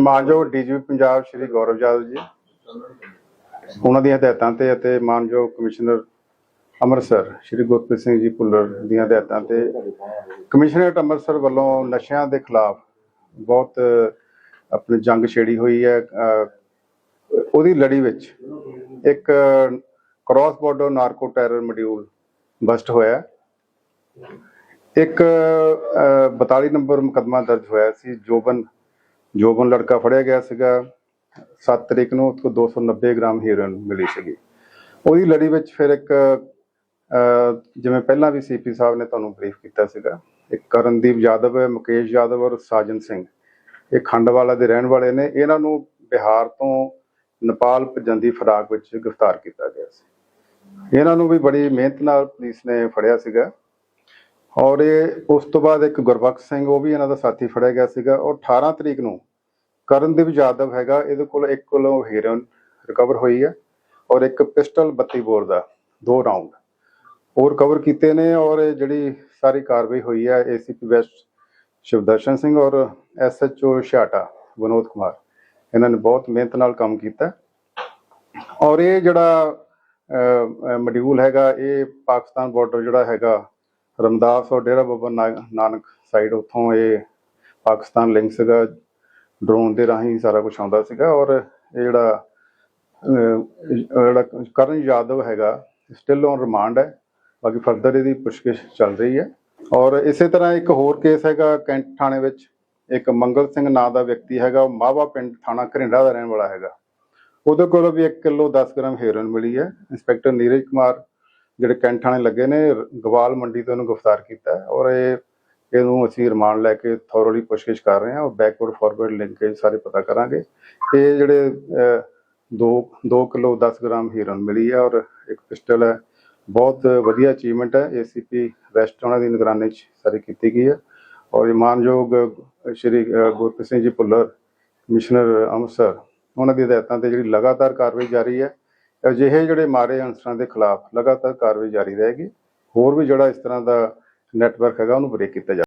ਮਾਨਯੋਗ ਡੀਜੀਪੀ ਪੰਜਾਬ ਸ਼੍ਰੀ ਗੌਰਵ ਯਾਦਵ ਜੀ। ਉਹਨਾਂ ਦੀਆਂ ਹਦਾਇਤਾਂ ਤੇ ਅਤੇ ਮਾਨਯੋਗ ਕਮਿਸ਼ਨਰ ਅੰਮ੍ਰਿਤਸਰ ਸ਼੍ਰੀ ਗੁਰਪ੍ਰੀਤ ਸਿੰਘ ਜੀ ਭੁੱਲਰ ਦੀਆਂ ਹਦਾਇਤਾਂ ਤੇ ਕਮਿਸ਼ਨਰੇਟ ਅੰਮ੍ਰਿਤਸਰ ਵੱਲੋਂ ਨਸ਼ਿਆਂ ਦੇ ਖਿਲਾਫ ਬਹੁਤ ਆਪਣੀ ਜੰਗ ਛੇੜੀ ਹੋਈ ਹੈ। ਅਹ, ਉਹਦੀ ਲੜੀ ਵਿੱਚ ਇੱਕ cross border narco terror module bust ਹੋਇਆ। ਇੱਕ ਅਹ, 42 ਨੰਬਰ ਮੁਕਦਮਾ ਦਰਜ ਹੋਇਆ ਸੀ। ਜੋਬਨ ਜੋਬਨ ਲੜਕਾ ਫੜਿਆ ਗਿਆ ਸੀਗਾ 7 ਤਰੀਕ ਨੂੰ ਉਸ 290 ਗ੍ਰਾਮ ਹੀਰੋਇਨ ਮਿਲੀ ਸੀਗੀ। ਉਹਦੀ ਲੜੀ ਵਿੱਚ ਫਿਰ ਇੱਕ ਜਿਵੇਂ ਪਹਿਲਾਂ ਵੀ ਸੀਪੀ ਸਾਹਿਬ ਨੇ ਤੁਹਾਨੂੰ ਬਰੀਫ ਕੀਤਾ ਸੀਗਾ, ਇੱਕ ਕਰਨਦੀਪ ਯਾਦਵ ਹੈ ਮੁਕੇਸ਼ ਯਾਦਵ ਔਰ ਸਾਜਨ ਸਿੰਘ। ਇਹ ਖੰਡਵਾਲਾ ਦੇ ਰਹਿਣ ਵਾਲੇ ਨੇ। ਇਹਨਾਂ ਨੂੰ ਬਿਹਾਰ ਤੋਂ ਨੇਪਾਲ ਭੱਜਣ ਦੀ ਫਰਾਕ ਵਿੱਚ ਗ੍ਰਿਫਤਾਰ ਕੀਤਾ ਗਿਆ ਸੀ। ਇਹਨਾਂ ਨੂੰ ਵੀ ਬੜੀ ਮਿਹਨਤ ਨਾਲ ਪੁਲਿਸ ਨੇ ਫੜਿਆ ਸੀਗਾ। ਔਰ ਇਹ ਉਸ ਤੋਂ ਬਾਅਦ ਇੱਕ ਗੁਰਬਖਸ਼ ਸਿੰਘ, ਉਹ ਵੀ ਇਹਨਾਂ ਦਾ ਸਾਥੀ ਫੜਿਆ ਗਿਆ ਸੀਗਾ ਔਰ 18 ਤਰੀਕ ਨੂੰ ਕਰਨਦੀਪ ਯਾਦਵ ਹੈਗਾ, ਇਹਦੇ ਕੋਲ 1 ਕਿਲੋ ਹੀਰੋਇਨ ਰਿਕਵਰ ਹੋਈ ਹੈ ਔਰ ਇੱਕ ਪਿਸਟਲ 32 ਬੋਰ ਦਾ, ਦੋ ਰਾਉਂਡ ਉਹ ਰਿਕਵਰ ਕੀਤੇ ਨੇ ਔਰ ਜਿਹੜੀ ਸਾਰੀ ਕਾਰਵਾਈ ਹੋਈ ਹੈ ਏਸੀਪੀ ਵੈਸਟ ਸ਼ਿਵਦਰਸ਼ਨ ਸਿੰਘ ਔਰ ਐਸਐਚਓ ਛਾਟਾ ਵਿਨੋਦ ਕੁਮਾਰ, ਇਹਨਾਂ ਨੇ ਬਹੁਤ ਮਿਹਨਤ ਨਾਲ ਕੰਮ ਕੀਤਾ। ਔਰ ਇਹ ਜਿਹੜਾ ਮੋਡਿਊਲ ਹੈਗਾ, ਇਹ ਪਾਕਿਸਤਾਨ ਬਾਰਡਰ ਜਿਹੜਾ ਹੈਗਾ ਰਮਦਾਸ ਔਰ ਡੇਰਾ ਬਾਬਾ ਨਾਨਕ ਸਾਈਡ ਉੱਥੋਂ ਇਹ ਪਾਕਿਸਤਾਨ ਲਿੰਕ ਸੀਗਾ ਡਰੋਨ ਦੇ ਰਾਹੀਂ ਸਾਰਾ ਕੁਝ ਆਉਂਦਾ ਸੀਗਾ ਔਰ ਇਹ ਜਿਹੜਾ ਜਿਹੜਾ ਕਰਨ ਯਾਦਵ ਹੈਗਾ ਸਟਿਲ ਔਨ ਰਿਮਾਂਡ ਹੈ, ਬਾਕੀ ਫਰਦਰ ਇਹਦੀ ਪੁੱਛਗਿੱਛ ਚੱਲ ਰਹੀ ਹੈ ਔਰ ਇਸੇ ਤਰ੍ਹਾਂ ਇੱਕ ਹੋਰ ਕੇਸ ਹੈਗਾ ਕੈਂਟ ਥਾਣੇ ਵਿੱਚ, ਇੱਕ ਮੰਗਲ ਸਿੰਘ ਨਾਂ ਦਾ ਵਿਅਕਤੀ ਹੈਗਾ, ਉਹ ਮਾਵਾ ਪਿੰਡ ਥਾਣਾ ਘਰਿੰਡਾ ਦਾ ਰਹਿਣ ਵਾਲਾ ਹੈਗਾ। ਉਹਦੇ ਕੋਲੋਂ ਵੀ 1 ਕਿਲੋ 10 ਗ੍ਰਾਮ ਹੈਰੋਇਨ ਮਿਲੀ ਹੈ ਇੰਸਪੈਕਟਰ ਨੀਰਜ ਕੁਮਾਰ ਜਿਹੜੇ ਕੈਂਟ ਥਾਣੇ ਲੱਗੇ ਨੇ ਗਵਾਲ ਮੰਡੀ ਤੋਂ ਇਹਨੂੰ ਗ੍ਰਿਫਤਾਰ ਕੀਤਾ ਔਰ ਇਹ, ਇਹਨੂੰ ਅਸੀਂ ਰਿਮਾਂਡ ਲੈ ਕੇ ਥੋਰਲੀ ਪੁੱਛਗਿੱਛ ਕਰ ਰਹੇ ਹਾਂ ਔਰ ਬੈਕਵਰਡ ਫਾਰਵਰਡ ਲਿੰਕੇਜ ਸਾਰੇ ਪਤਾ ਕਰਾਂਗੇ। ਇਹ ਜਿਹੜੇ 2 2 ਕਿਲੋ 10 ਗ੍ਰਾਮ ਹੀਰੋਇਨ ਮਿਲੀ ਹੈ ਔਰ ਇੱਕ ਪਿਸਟਲ ਹੈ। ਬਹੁਤ ਵਧੀਆ ਅਚੀਵਮੈਂਟ ਹੈ। ਏਸੀਪੀ ਵੈਸਟ ਉਹਨਾਂ ਦੀ ਨਿਗਰਾਨੀ 'ਚ ਸਾਰੀ ਕੀਤੀ ਗਈ ਹੈ। ਔਰ ਇਹ ਮਾਨਯੋਗ ਸ਼੍ਰੀ ਗੁਰਪ੍ਰੀਤ ਸਿੰਘ ਜੀ ਭੁੱਲਰ, ਕਮਿਸ਼ਨਰ ਅੰਮ੍ਰਿਤਸਰ, ਉਹਨਾਂ ਦੀ ਹਦਾਇਤਾਂ ਤੇ ਜਿਹੜੀ ਲਗਾਤਾਰ ਕਾਰਵਾਈ ਜਾਰੀ ਹੈ ਅਜਿਹੇ ਜਿਹੜੇ ਮਾਰੇ ਅਨਸਰਾਂ ਦੇ ਖਿਲਾਫ ਲਗਾਤਾਰ ਕਾਰਵਾਈ ਜਾਰੀ ਰਹੇਗੀ, ਹੋਰ ਵੀ ਜਿਹੜਾ ਇਸ ਤਰ੍ਹਾਂ ਦਾ ਨੈਟਵਰਕ ਹੈਗਾ, ਉਹਨੂੰ ਬ੍ਰੇਕ ਕੀਤਾ ਜਾਵੇ